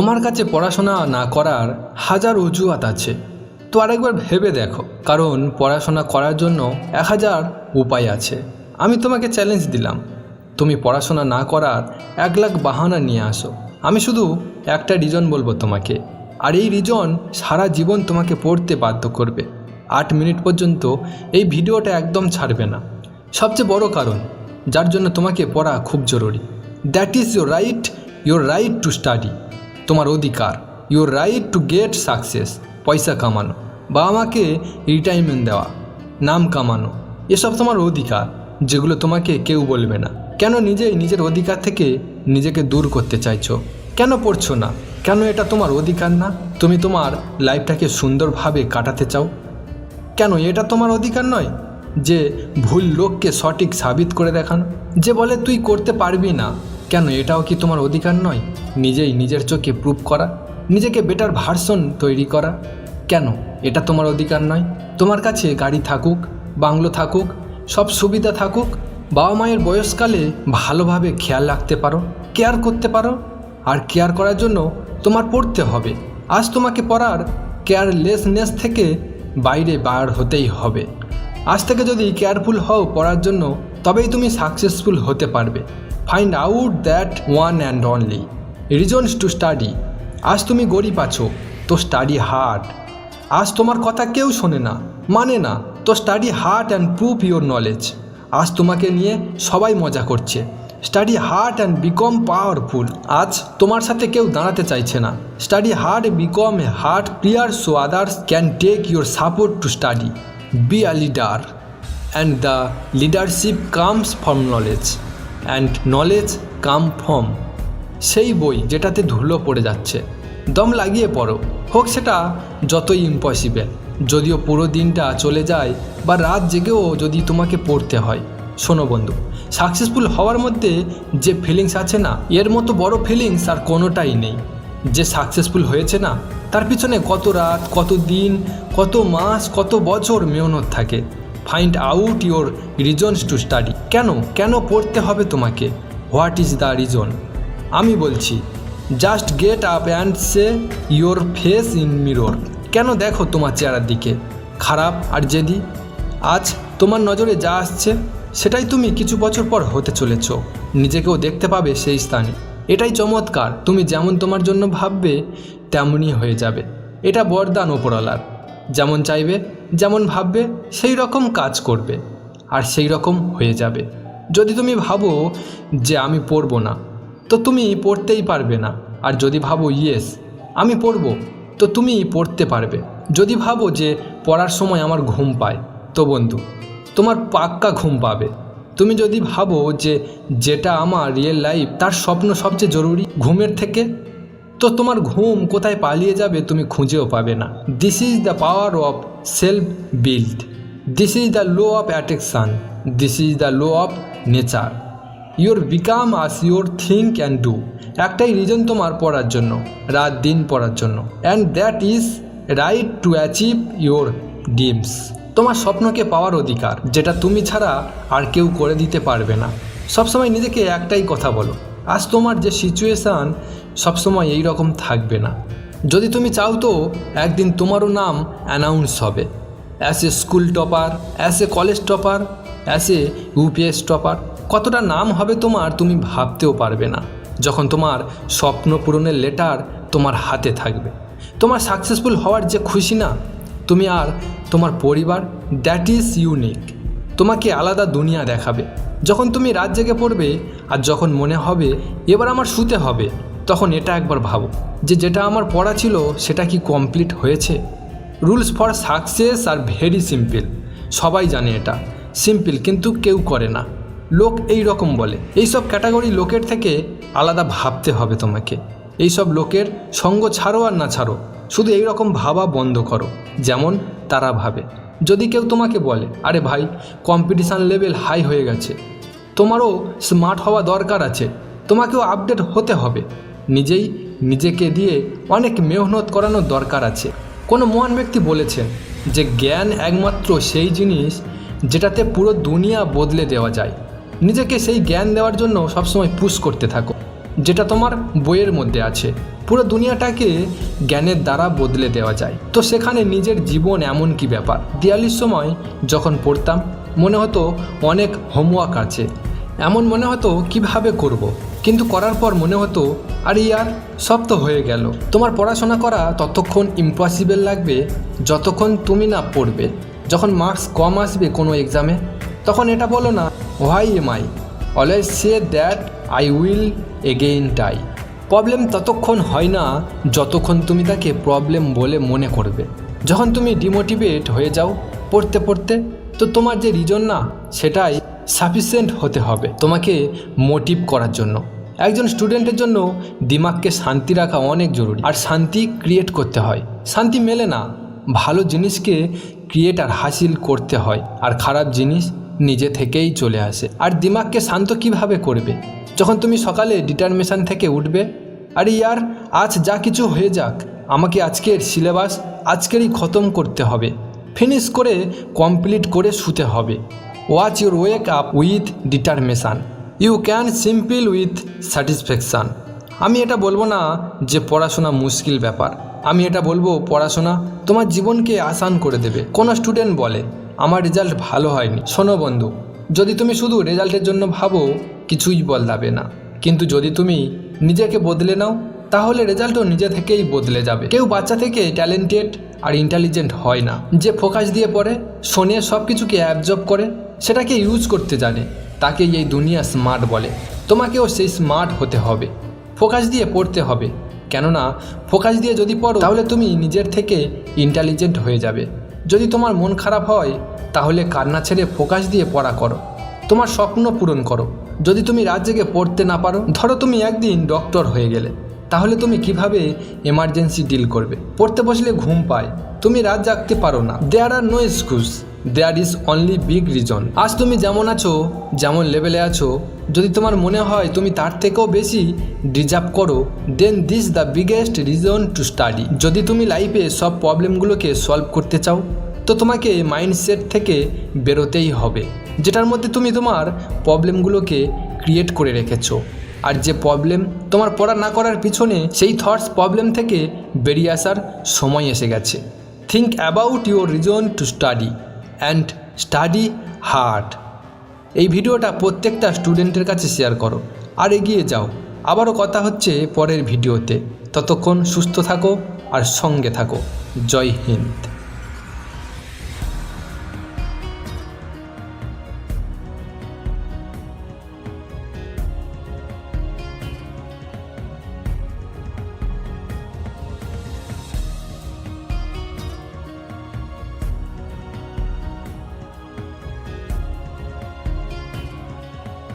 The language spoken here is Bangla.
তোমার কাছে পড়াশোনা না করার হাজার অজুহাত আছে। তো আরেকবার ভেবে দেখো, কারণ পড়াশোনা করার জন্য এক হাজার উপায় আছে। আমি তোমাকে চ্যালেঞ্জ দিলাম, তুমি পড়াশোনা না করার এক লাখ বাহানা নিয়ে আসো। আমি শুধু একটা রিজন বলব তোমাকে, আর এই রিজন সারা জীবন তোমাকে পড়তে বাধ্য করবে। আট মিনিট পর্যন্ত এই ভিডিওটা একদম ছাড়বে না। সবচেয়ে বড় কারণ, যার জন্য তোমাকে পড়া খুব জরুরি। That is your right your right to study তোমার অধিকার। Your right to get success পয়সা কামানো। বাবা মাকে রিটায়ারমেন্ট দেওয়া, নাম কামানো। এসব তোমার অধিকার, যেগুলো তোমাকে কেউ বলবে না। কেন নিজেই নিজের অধিকার থেকে নিজেকে দূর করতে চাইছো? কেন পড়ছো না? কেন এটা তোমার অধিকার না? তুমি তোমার লাইফটাকে সুন্দরভাবে কাটাতে চাও? কেন এটা তোমার অধিকার নয়? যে ভুল লোককে সঠিক সাবিত করে দেখানো? যে বলে তুই করতে পারবি না। কেন এটাও কি তোমার অধিকার নয়? নিজেই নিজের চোখে প্রুভ করা, নিজেকে বেটার ভার্সন তৈরি করা। কেন? এটা তোমার অধিকার নয়। তোমার কাছে গাড়ি থাকুক, বাংলো থাকুক, সব সুবিধা থাকুক, বাবা মায়ের বয়সকালে ভালোভাবে খেয়াল রাখতে পারো কেয়ার করতে পারো, আর কেয়ার করার জন্য তোমার পড়তে হবে। আজ তোমাকে পড়ার কেয়ারলেসনেস থেকে বাইরে বার হতেই হবে। আজ থেকে যদি কেয়ারফুল হও পড়ার জন্য, তবেই তুমি সাকসেসফুল হতে পারবে। Find out that one and only reasons to study আজ তুমি গরিব আছো, তো স্টাডি হার্ড আজ তোমার কথা কেউ শোনে না মানে না, তো study hard and prove your knowledge আজ তোমাকে নিয়ে সবাই মজা করছে। Study hard and become powerful আজ তোমার সাথে কেউ দাঁড়াতে চাইছে না। Study hard become a hard clear so others can take your support to study be a leader and the leadership comes from knowledge and knowledge come from সেই বই যেটাতে ধুলো পড়ে যাচ্ছে। দম লাগিয়ে পড়ো। হোক সেটা যতই ইম্পসিবল যদিও পুরো দিনটা চলে যায় বা রাত জেগেও যদি তোমাকে পড়তে হয়। শোনো বন্ধু সাকসেসফুল হওয়ার মধ্যে যে ফিলিংস আছে না, এর মতো বড় ফিলিংস আর কোনোটাই নেই। যে সাকসেসফুল হয়েছে না, তার পিছনে কত রাত, কত দিন, কত মাস, কত বছর মেহনত থাকে। Find out your reasons to study কেন? কেন পড়তে হবে তোমাকে? হোয়াট ইজ দ্য রিজন আমি বলছি just get up and say your face in mirror কেন দেখো তোমার চেহারার দিকে? খারাপ আর জেদি? আজ তোমার নজরে যা আসছে, সেটাই তুমি কিছু বছর পর হতে চলেছ। নিজেকেও দেখতে পাবে সেই স্থানে। এটাই চমৎকার। তুমি যেমন তোমার জন্য ভাববে, তেমনই হয়ে যাবে। এটা বরদান ওপরওয়ালার যেমন চাইবে যেমন ভাববে, সেই রকম কাজ করবে, আর সেই রকম হয়ে যাবে। যদি তুমি ভাবো যে আমি পড়ব না, তো তুমি পড়তেই পারবে না। আর যদি ভাবো, ইয়েস, আমি পড়ব তো তুমি পড়তে পারবে। যদি ভাবো যে পড়ার সময় আমার ঘুম পায়, তো বন্ধু, তোমার পাক্কা ঘুম পাবে। তুমি যদি ভাবো যে যেটা আমার রিয়েল লাইফ তার স্বপ্ন সবচেয়ে জরুরি ঘুমের থেকে তো তোমার ঘুম কোথায় পালিয়ে যাবে তুমি খুঁজেও পাবে না। This is the power of self build this is the law of attraction this is the law of nature your become as your think and do একটাই রিজন তোমার পড়ার জন্য, রাত দিন পড়ার জন্য। And that is right to achieve your dreams তোমার স্বপ্নকে পাওয়ার অধিকার, যেটা তুমি ছাড়া আর কেউ করে দিতে পারবে না। সবসময় নিজেকে একটাই কথা বলো। আজ তোমার যে সিচুয়েশান সবসময় এই রকম থাকবে না। যদি তুমি চাও তো একদিন তোমারও নাম অ্যানাউন্স হবে। As a school topper as a college topper as a UPS topper কতটা নাম হবে তোমার তুমি ভাবতেও পারবে না। যখন তোমার স্বপ্ন পূরণের লেটার তোমার হাতে থাকবে। তোমার সাকসেসফুল হওয়ার যে খুশি না, তুমি আর তোমার পরিবার দ্যাট ইজ ইউনিক তোমাকে আলাদা দুনিয়া দেখাবে। যখন তুমি রাত জেগে পড়বে আর যখন মনে হবে, এবার আমার শুতে হবে। তখন এটা একবার ভাবো যে যেটা আমার পড়া ছিল সেটা কি কমপ্লিট হয়েছে? Rules for success are very simple সবাই জানে এটা। সিম্পল কিন্তু কেউ করে না। লোক এই রকম বলে। এইসব ক্যাটাগরি লোকের থেকে আলাদা ভাবতে হবে তোমাকে। এইসব লোকের সঙ্গ ছাড়ো আর না ছাড়ো। শুধু এই রকম ভাবা বন্ধ করো। যেমন তারা ভাবে। যদি কেউ তোমাকে বলে, আরে ভাই কম্পিটিশান লেভেল হাই হয়ে গেছে। তোমারও স্মার্ট হওয়া দরকার আছে। তোমাকেও আপডেট হতে হবে। নিজেই নিজেকে দিয়ে অনেক মেহনত করানোর দরকার আছে। কোনো মহান ব্যক্তি বলেছেন যে জ্ঞান একমাত্র সেই জিনিস যেটাতে পুরো দুনিয়া বদলে দেওয়া যায়। নিজেকে সেই জ্ঞান দেওয়ার জন্য সবসময় পুশ করতে থাকো, যেটা তোমার বইয়ের মধ্যে আছে। পুরো দুনিয়াটাকে জ্ঞানের দ্বারা বদলে দেওয়া যায়। তো সেখানে নিজের জীবন এমন কি ব্যাপার? দিয়ালির সময় যখন পড়তাম, মনে হতো অনেক হোমওয়ার্ক আছে। এমন মনে হতো, কীভাবে করব। কিন্তু করার পর মনে হতো, আরে ইয়ার, সব তো হয়ে গেল। তোমার পড়াশোনা করা ততক্ষণ ইম্পসিবল লাগবে যতক্ষণ তুমি না পড়বে। যখন মার্কস কম আসবে কোনো এক্সামে তখন এটা বলো না why am I always say that I will again tie problem ততক্ষণ হয় না যতক্ষণ তুমি তাকে প্রবলেম বলে মনে করবে। যখন তুমি ডিমোটিভেট হয়ে যাও পড়তে পড়তে, তো তোমার যে রিজন না, সেটাই সাফিসিয়েন্ট হতে হবে তোমাকে মোটিভ করার জন্য। একজন স্টুডেন্টের জন্য দিমাগকে শান্তি রাখা অনেক জরুরি। আর শান্তি ক্রিয়েট করতে হয়। শান্তি মেলে না। ভালো জিনিসকে ক্রিয়েট আর হাসিল করতে হয়। আর খারাপ জিনিস নিজে থেকেই চলে আসে। আর দিমাগকে শান্ত কীভাবে করবে? যখন তুমি সকালে ডিটারমেশন থেকে উঠবে, আরে ইয়ার, আজ যা কিছু হয়ে যাক, আমাকে আজকের সিলেবাস আজকেরই খতম করতে হবে। ফিনিশ করে কমপ্লিট করে শুতে হবে। Watch your wake up with determination you can simple with satisfaction আমি এটা বলব না যে পড়াশোনা মুশকিল ব্যাপার। আমি এটা বলব, পড়াশোনা তোমার জীবনকে আসান করে দেবে। কোনো স্টুডেন্ট বলে, আমার রেজাল্ট ভালো হয়নি। শোনো বন্ধু, যদি তুমি শুধু রেজাল্টের জন্য ভাবো, কিছুই বদলাবে না। কিন্তু যদি তুমি নিজেকে বদলে নাও, তাহলে রেজাল্টও নিজে থেকেই বদলে যাবে। কেউ বাচ্চা থেকে ট্যালেন্টেড আর ইন্টেলিজেন্ট হয় না। যে ফোকাস দিয়ে পড়ে, শোনে সব কিছুকে অ্যাবজর্ব করে, সেটাকে ইউজ করতে জানে। তাকে এই দুনিয়া স্মার্ট বলে। তোমাকেও সেই স্মার্ট হতে হবে। ফোকাস দিয়ে পড়তে হবে। কেননা, ফোকাস দিয়ে যদি পড়ো, তাহলে তুমি নিজের থেকে ইন্টেলিজেন্ট হয়ে যাবে। যদি তোমার মন খারাপ হয়, তাহলে কান্না ছেড়ে ফোকাস দিয়ে পড়া করো। তোমার স্বপ্ন পূরণ করো। যদি তুমি রাত জেগে পড়তে না পারো, ধরো তুমি একদিন ডক্টর হয়ে গেলে। তাহলে তুমি কীভাবে এমার্জেন্সি ডিল করবে? পড়তে বসলে ঘুম পায়। তুমি রাত জাগতে পারো না। There are no excuse there is only big reason আজ তুমি যেমন আছো, যেমন লেভেলে আছো, যদি তোমার মনে হয় তুমি তার থেকেও বেশি ডিজার্ভ করো then this the biggest reason to study যদি তুমি লাইফে সব প্রবলেমগুলোকে সলভ করতে চাও, তো তোমাকে মাইন্ডসেট থেকে বেরোতেই হবে, যেটার মধ্যে তুমি তোমার প্রবলেমগুলোকে ক্রিয়েট করে রেখেছো। আর যে প্রবলেম তোমার পড়া না করার পিছনে সেই থটস প্রবলেম থেকে বেরিয়ে আসার সময় এসে গেছে। Think about your reason to study and study hard এই ভিডিওটা প্রত্যেকটা স্টুডেন্টের কাছে শেয়ার করো। আর এগিয়ে যাও। আবারও কথা হচ্ছে পরের ভিডিওতে। ততক্ষণ সুস্থ থাকো আর সঙ্গে থাকো। জয় হিন্দ।